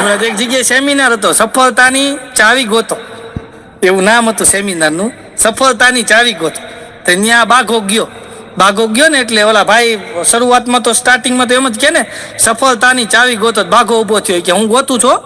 હમણાં એક જગ્યાએ સેમિનાર હતો, સફળતાની ચાવી ગોતો. એવું નામ હતું સેમિનારનું સફળતાની ચાવી ગોતો. તો ત્યાં બાઘો ગયો. બાઘો ગયો ને એટલે ઓલા ભાઈ શરૂઆતમાં તો સ્ટાર્ટિંગમાં તો એમ જ કે ને, સફળતાની ચાવી ગોતો, બાઘો ઊભો થયો. કે હું ગોતું છું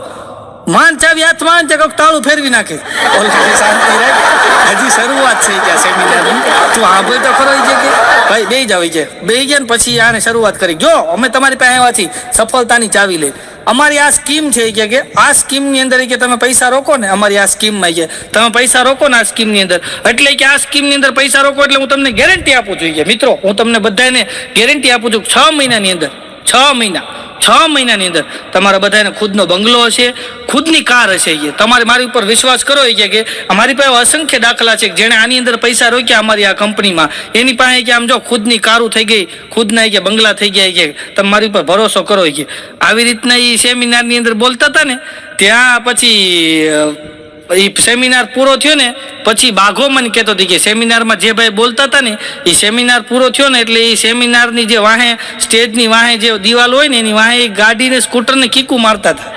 માન ચાવી હાથમાં કંઈક તાળું ફેરવી નાખે. ઓલા શાંતિ રાખ હજી શરૂઆત છે કે સેમિનારની. તું ભાઈ તો ખરો છે કે. ભાઈ બે જાવ કે બે ગયા ને પછી આને શરૂઆત કરી. જો, અમે તમારી પાસે આવ્યા છીએ સફળતાની ચાવી લે અમારી આ સ્કીમ છે કે કે, આ સ્કીમની અંદર કે તમે પૈસા રોકો ને, અમારી આ સ્કીમમાં કે, તમે પૈસા રોકો ને આ સ્કીમની અંદર. એટલે કે આ સ્કીમની અંદર પૈસા રોકો એટલે હું તમને ગેરંટી આપું છું કે મિત્રો, હું તમને બધાને ગેરંટી આપું છું છ મહિનાની અંદર. છ મહિના. છ મહિનાની અંદર તમારા બધાને ખુદનો બંગલો હશે, ખુદની કાર હશે એ તમારે મારી ઉપર વિશ્વાસ કરો એ કે અમારી પાસે અસંખ્ય દાખલા છે જેણે આની અંદર પૈસા રોક્યા અમારી આ કંપનીમાં. એની પાસે કે આમ જો ખુદની કારું થઈ ગઈ, ખુદના કે બંગલા થઈ ગયા કે, તમે મારી ઉપર ભરોસો કરો કે. આવી રીતના એ સેમિનારની અંદર બોલતા હતા ને, ત્યાં પછી એ સેમિનાર પૂરો થયો ને, પછી બાઘો મને કહેતો હતી કે સેમિનારમાં જે ભાઈ બોલતા હતા ને, એ સેમિનાર પૂરો થયો ને, એટલે એ સેમિનારની જે વાહે, સ્ટેજની વાહે જે દિવાલ હોય ને, એની વાહે એ ગાડીને સ્કૂટરને કીકું મારતા હતા.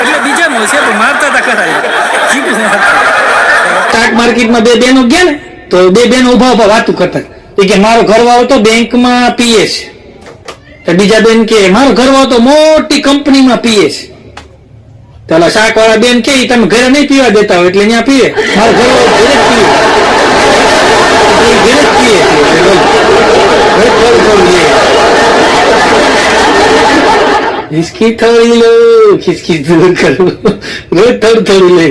એટલે બીજાનું હશે પણ મારતા હતા ખરા. કીકું માર્કેટમાં બે બહેનો ગયા ને, તો બે બહેનો ઊભા ઊભા વાતું કરતા કે, મારો ઘરવાળો તો બેંકમાં પીએ છે. બીજા બેન કે, મારો ઘરવાળો તો મોટી કંપનીમાં પીએ છે. તો ઓલા શાક વાળા બેન કે તમે ઘરે નહીં પીવા દેતા હોય એટલે અહીંયા પીએ મારે ઘરે ઘરે જ પીએ ઘરે જ પીએ થોડું થોડું લે. ખિસકી થોડી લો. ખિસકી દૂર કરું. રોજ થોડું થોડું લે.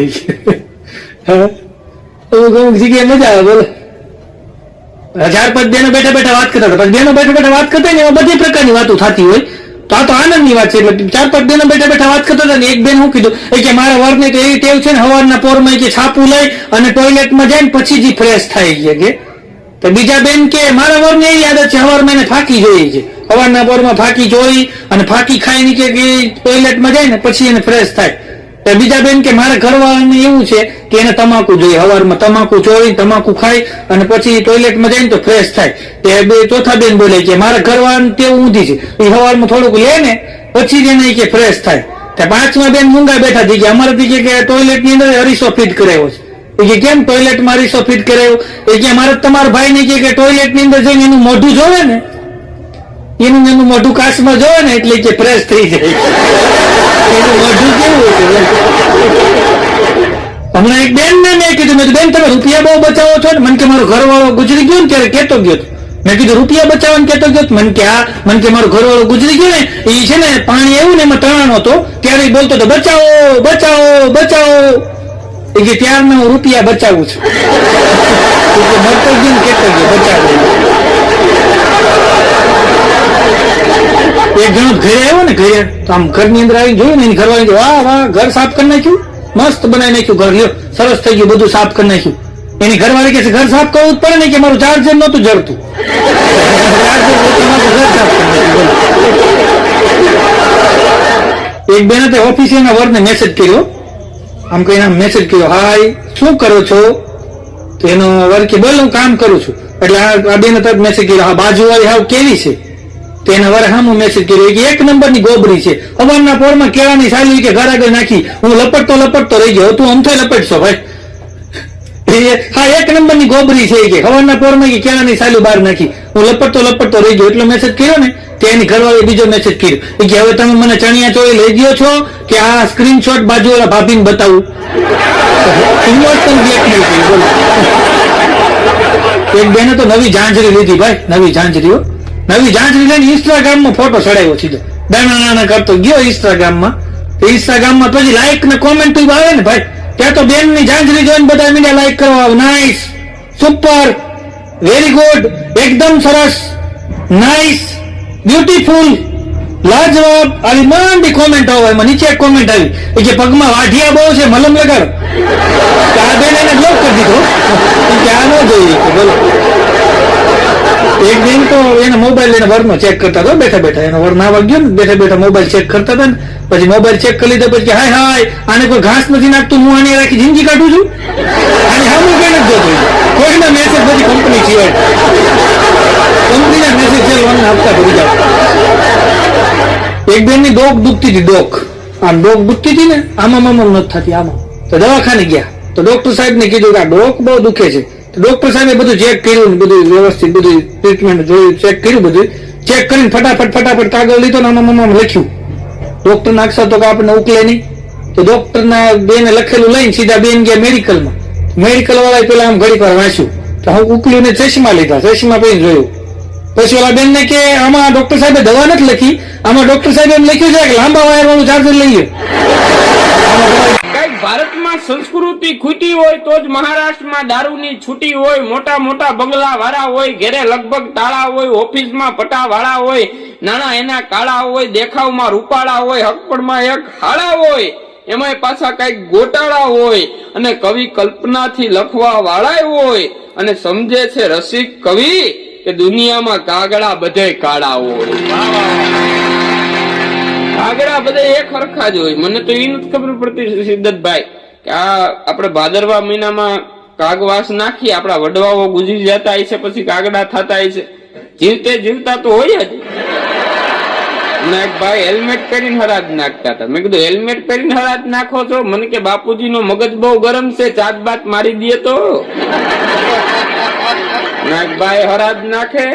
અમુક અમુક જગ્યાએ મજા આવે બોલો. હજાર પદ બેનો બેઠા બેઠા વાત કરતા હતા પછી બેનો બેઠા બેઠા વાત કરતા ને એમાં બધી પ્રકારની વાતો થતી હોય. તો આ તો આનંદની વાત છે, એટલે ચાર પાંચ બેનો બેઠા બેઠા વાત કરતા હતા ને એક બેન શું કીધું? એ કે મારા વરની તો એવી ટેવ છે ને સવારના પોરમાં કે છાપું લઈ અને ટોયલેટમાં જાય ને પછી જ ફ્રેશ થાય છે કે તો બીજા બેન કે, મારા વરને એવી આદત છે સવારમાં એને ફાકી જોઈએ છે. સવારના પોરમાં ફાકી જોઈ અને ફાકી ખાઈ નીચે કે ટોયલેટમાં જાય ને પછી એને ફ્રેશ થાય. તો બીજા બેન કે મારા ઘરવાળાને એવું છે કે એને તમાકુ જોઈએ. સવારમાં તમાકુ ચોરી તમાકુ ખાય અને પછી ટોયલેટમાં જાય ને તો ફ્રેશ થાય. તે બે ચોથા બેન બોલે કે મારા ઘરવાળાને તેવું ઊંધી છે. એ સવારમાં થોડુંક લે ને, પછી એને કે ફ્રેશ થાય. તે પાંચમા બેન મૂંગા બેઠા થઈ ગયા અમારે કે ટોયલેટની અંદર અરીસો ફિટ કરાવ્યો છે. કે કેમ ટોયલેટ મારી અરીસો ફિટ કરાવ્યો એ કે મારે તમારા ભાઈ ને કે ટોયલેટની અંદર જઈને એનું મોઢું જોવે ને એનું એનું મોઢું કાશમાં જોવે ને એટલે કે પ્રેસ થઈ જાય. એનું મોઢું કેવું હમણાં એક બેન ને મેં કીધું, મેં બેન, તમે રૂપિયા બહુ બચાવો છો ને? મને કે, મારો ઘરવાળો ગુજરી ગયો ને ત્યારે કેતો ગયો. મેં કીધું, રૂપિયા બચાવવાનું કેતો ગયો? મને કે આ મને કે, મારો ઘરવાળો ગુજરી ગયો ને એ છે ને પાણી એવું ને એમાં તણાનો હતો ત્યારે બોલતો હતો, બચાવો બચાવો બચાવો. એ કે ત્યારના હું રૂપિયા બચાવું છું. મરતો ગયો ને કેતો ગયો બચાવો એક જણો ઘરે આવ્યો ને ઘરે, તો આમ ઘરની અંદર આવીને જોયું ને એની ઘરવાળી વાહ વાહ, ઘર સાફ કરી નાખ્યું? મસ્ત બનાવી નાખ્યું ઘર સરસ થઈ ગયું, બધું સાફ કરી નાખ્યું. એની ઘરવાળી કે ઘર સાફ કરવું જ પડે ને કે મારું ચાર્જર નહોતું જડતું. એક બેને તે ઓફિસે એના વરને મેસેજ કર્યો. આમ કહીને મેસેજ કર્યો, હાય, શું કરો છો? તો એનો વર્ગ કે બોલ હું કામ કરું છું. એટલે આ બેને તરત મેસેજ કર્યો, હા, બાજુવાળી હાવ કેવી છે? તો એના મેસેજ કર્યો. કે એક નંબરની ગોબરી છે. અવારના પોરમાં કેળાની સાલી કે ઘર આગળ નાખી. હું લપટતો લપટતો રહી ગયો. તું અમથે લપટશો ભાઈ. હા, એક નંબરની ગોબરી છે કે હવાના પોરમાં કે કેળાની સાલી બહાર નાખી. હું લપટતો લપટતો રહી ગયો. એટલો મેસેજ કર્યો ને તેની ઘરવાળી બીજો મેસેજ કર્યો. કે, હવે તમે મને ચણિયા ચોળી લઈ ગયો છો કે આ સ્ક્રીનશોટ બાજુવાળા ભાભીને બતાવું? એક બેને તો નવી ઝાંઝરી લીધી ભાઈ. નવી ઝાંઝરીઓ નવી જાંચરી લઈને ઇન્સ્ટાગ્રામમાં ફોટો ચડાવ્યો સીધો. દાણા નાના કરતો ગયો ઇન્સ્ટાગ્રામ તો ઇન્સ્ટાગ્રામમાં પછી લાઈક ને કોમેન્ટ આવે ને ભાઈ. ત્યાં તો બેનની જાંચરી જોઈને બધા મીડિયા લાઈક કરવા નાઇસ સુપર વેરી ગુડ એકદમ સરસ. નાઇસ બ્યુટીફુલ લાજવાબ. આવી માંડી કોમેન્ટ આવે. એમાં નીચે કોમેન્ટ આવી. એ કે પગમાં વાઢિયા બહુ છે, મલમ લગાડ. તો આ બેન એને બ્લોક કરી દીધો. કે આ ન જોઈએ. બોલો. એક દિન તો એને મોબાઈલ લઈને વર્ગનો ચેક કરતા હતા, બેઠા બેઠા. એનો વર ના વાગ્યો ને, બેઠા બેઠા મોબાઈલ ચેક કરતા હતા ને, પછી મોબાઈલ ચેક કરી લીધા, પછી હાય હાય, આને કોઈ ઘાસ નથી નાખતું, હું આને રાખી જિંદગી કાઢું છું? અને હા હું કઈ નથી જોતું? કોઈના મેસેજ પછી કંપની સિવાય કંપનીના મેસેજ છે લોન આપતા ભરી જાવ એક બેનની ડોક દુખતી હતી, ડોક. આમ ડોક દુખતી હતી ને, આમાં આમાં નથી થતી, આમાં. તો દવાખાને ગયા. તો ડોક્ટર સાહેબ ને કીધું કે આ ડોક બહુ દુખે છે. ડોક્ટર સાહેબે બધું ચેક કર્યું બધું વ્યવસ્થિત બધું ટ્રીટમેન્ટ જોયું ચેક કર્યું બધું. ચેક કરીને ફટાફટ ફટાફટ કાગળ લીધો ને આમાં લખ્યું. ડોક્ટર નાખશો તો આપણને ઉકલે નહીં. તો ડોક્ટર ના બેને લખેલું લઈને સીધા બેન ગયા મેડિકલમાં મેડિકલ વાળા પેલા આમ ઘડી પર વાંચ્યું. તો હું ઉકલ્યું ને ચશ્મા લીધા, ચશ્મા પહેરી જોયું. પછી ઓલા બેન ને કે, આમાં ડોક્ટર સાહેબે દવા નથી લખી. આમાં ડોક્ટર સાહેબે એમ લખ્યું છે કે લાંબા વાયર વાળું ચાર્જર લઈ લે કંઈક સંસ્કૃતિ ખૂટી હોય તો જ મહારાષ્ટ્રમાં દારૂની છૂટી હોય, મોટા મોટા બંગલા વાળા હોય, ઘેરે લગભગ તાળા હોય, ઓફિસમાં પટા વાળા હોય, નાના એના કાળા હોય, દેખાવમાં રૂપાળા હોય હકપડમાં એક હાળા હોય, એમાંય પાછા કંઈક ગોટાળા હોય અને કવિ કલ્પનાથી લખવા વાળા હોય અને સમજે છે રસિક કવિ કે દુનિયામાં કાગડા બધે કાળા હોય. કાગડા બધે એક હરખા જ હોય. મને તો એ નથી ખબર પડતી, સિદ્ધતભાઈ. આ આપણે ભાદરવા મહિનામાં કાગવાસ નાખી આપણા વડવાઓ ગુજરી જતા હોય છે, પછી કાગડા થતા હોય છે. જીવતે જીવતા તો હોય જ. ભાઈ હેલ્મેટ પહેરીને હરાજ નાખતા હતા. મેં કીધું, હેલ્મેટ પહેરીને હરાજ નાખો છો? મને કે બાપુજી નો મગજ બહુ ગરમ છે ચાત બાત મારી દે તો. નાગભાઈ ભાઈ હરાજ નાખે,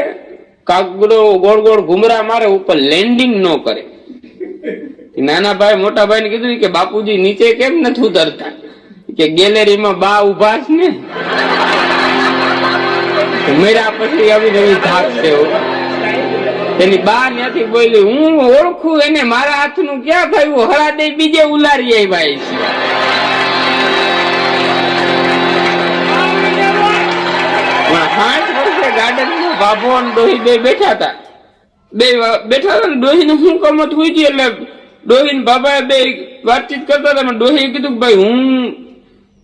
કાગડો ગોળ ગોળ ઘુમરા મારે ઉપર લેન્ડિંગ ન કરે. નાના ભાઈ મોટા ભાઈ ને કીધું કે, બાપુજી, નીચે કેમ નથી ઉતરતા? કે ગેલેરીમાં બા ઊભા છે ને મેરા પછી આવી નવી થાક છે એની બા ત્યાંથી બોલી, હું ઓળખું એને, મારા હાથનું ક્યાં થયું હરાદે બીજે ઉલારી આવ્યા છે. બાબો અને ડોહી બે બેઠા હતા. બે બેઠા હતા ડોહી ને શું કમત હોય છે એટલે ડોહી ને બાબા બે વાતચીત કરતા હતા ડોહી કીધું ભાઈ, હું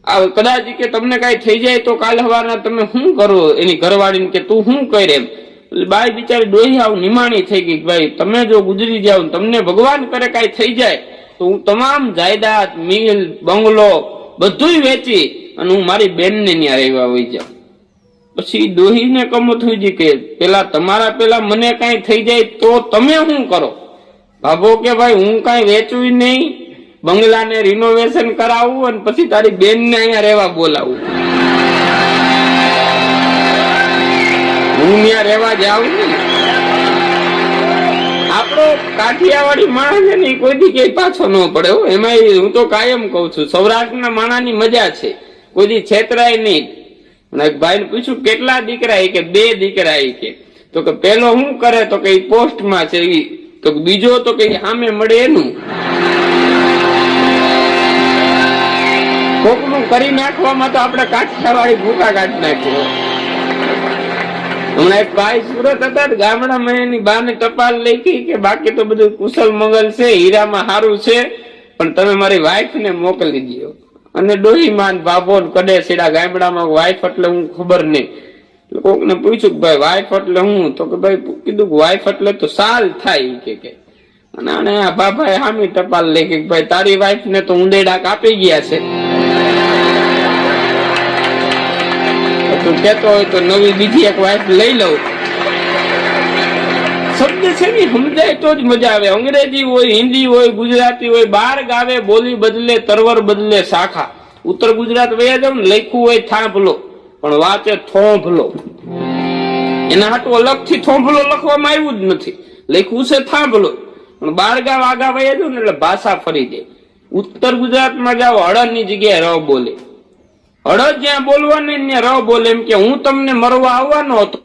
કદાચ કે તમને કઈ થઈ જાય તો કાલ સવારના તમે શું કરો? એની ઘરવાળીને કે તું શું કરે? એમ બાઈ બિચારી ડોહી આવ નિમાણી થઈ ગઈ ભાઈ, તમે જો ગુજરી જાવ તમને ભગવાન કરે કઈ થઈ જાય, તો હું તમામ જાયદાદ, મિલ, બંગલો બધું વેચી અને હું મારી બેનને ત્યાં રહેવા હોય જાઉં. પછી ડોહીને કમત હોય કે, પેલા તમારા, પેલા મને કઈ થઈ જાય તો તમે શું કરો? ભાભો કે, ભાઈ, હું કઈ વેચવી નહીં બંગલાને રિનોવેશન કરાવવું અને પછી તારી બેનને અહીંયા રહેવા બોલાવું હું ત્યાં રહેવા જાઉં ને. આપણો કાઠિયાવાડી માણસ છે ને ઈ કોઈ દી ક્યાંય પાછો ન પડે એમાં હું તો કાયમ કઉ છું, સૌરાષ્ટ્રના માણાની મજા છે. કોઈ દી છેતરાય નહીં. ભાઈ પૂછ્યું, કેટલા દીકરા કે? બે દીકરા કે. તો કે પેલો શું કરે તો કે પોસ્ટમાં છે તો બીજો તો કે સામે મળે એનું. કોકનું કરી નાખવામાં તો આપણે કાઠિયાવાડી ભૂકા કાઢી નાખ્યો. હમણાં એક ભાઈ સુરત હતા ગામડામાં એની બાને ટપાલ લખી કે બાકી તો બધું કુશલ મંગલ છે, હીરામાં સારું છે, પણ તમે મારી વાઈફ ને મોકલી દો અને ડોહીમાન બાબો કડે સીડા ગામડામાં વાઈફ એટલે હું ખબર નહીં. કોક કોકને પૂછ્યું કે ભાઈ વાઈફ એટલે હું? તો કે ભાઈ, કીધું કે વાઈફ એટલે તો સાલ થાય કે કે. અને આ બાભાએ હામી ટપાલ લઈ કે ભાઈ, તારી વાઈફ ને તો ઉંદેડા કાપી ગયા છે. તો તું કેતો હોય તો નવી બીજી એક વાઇફ લઈ લઉં. શબ્દ છે ને, સમજાય તો જ મજા આવે. અંગ્રેજી હોય, હિન્દી હોય, ગુજરાતી હોય, બાર ગાવે, બોલી બદલે, તરવર બદલે શાખા. ઉત્તર ગુજરાત વયા જાવ ને હોય, થાંભલો. પણ વાંચે, થોંભલો. એના હાટું અલગથી થોંભલો લખવામાં આવ્યું જ નથી. લખ્યું છે થાંભલો. પણ બાર ગાવ આગા વયા જાવ ને, એટલે ભાષા ફરી જાય. ઉત્તર ગુજરાતમાં જાઓ હળદની જગ્યાએ ર બોલે. હળદ જ્યાં બોલવાની ને ર બોલે એમ કે હું તમને મરવા આવવાનો હતો.